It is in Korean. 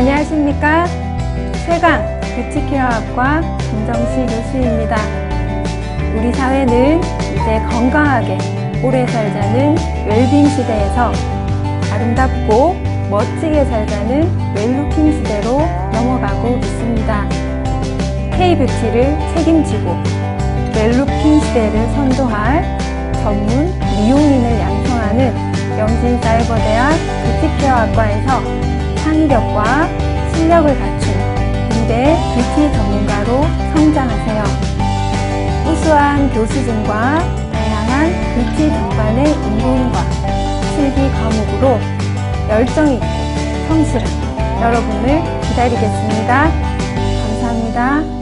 안녕하십니까? 최강 뷰티케어학과 김정시 교수입니다. 우리 사회는 이제 건강하게 오래 살자는 웰빙 시대에서 아름답고 멋지게 살자는 웰루킹 시대로 넘어가고 있습니다. K뷰티를 책임지고 웰루킹 시대를 선도할 전문 미용인을 양성하는 영진사이버대학 뷰티케어학과에서 창의력과 실력을 갖춘 2대 뷰티 전문가로 성장하세요. 우수한 교수진과 다양한 뷰티 전반의 인도인과 실기 과목으로 열정 있고 성실한 여러분을 기다리겠습니다. 감사합니다.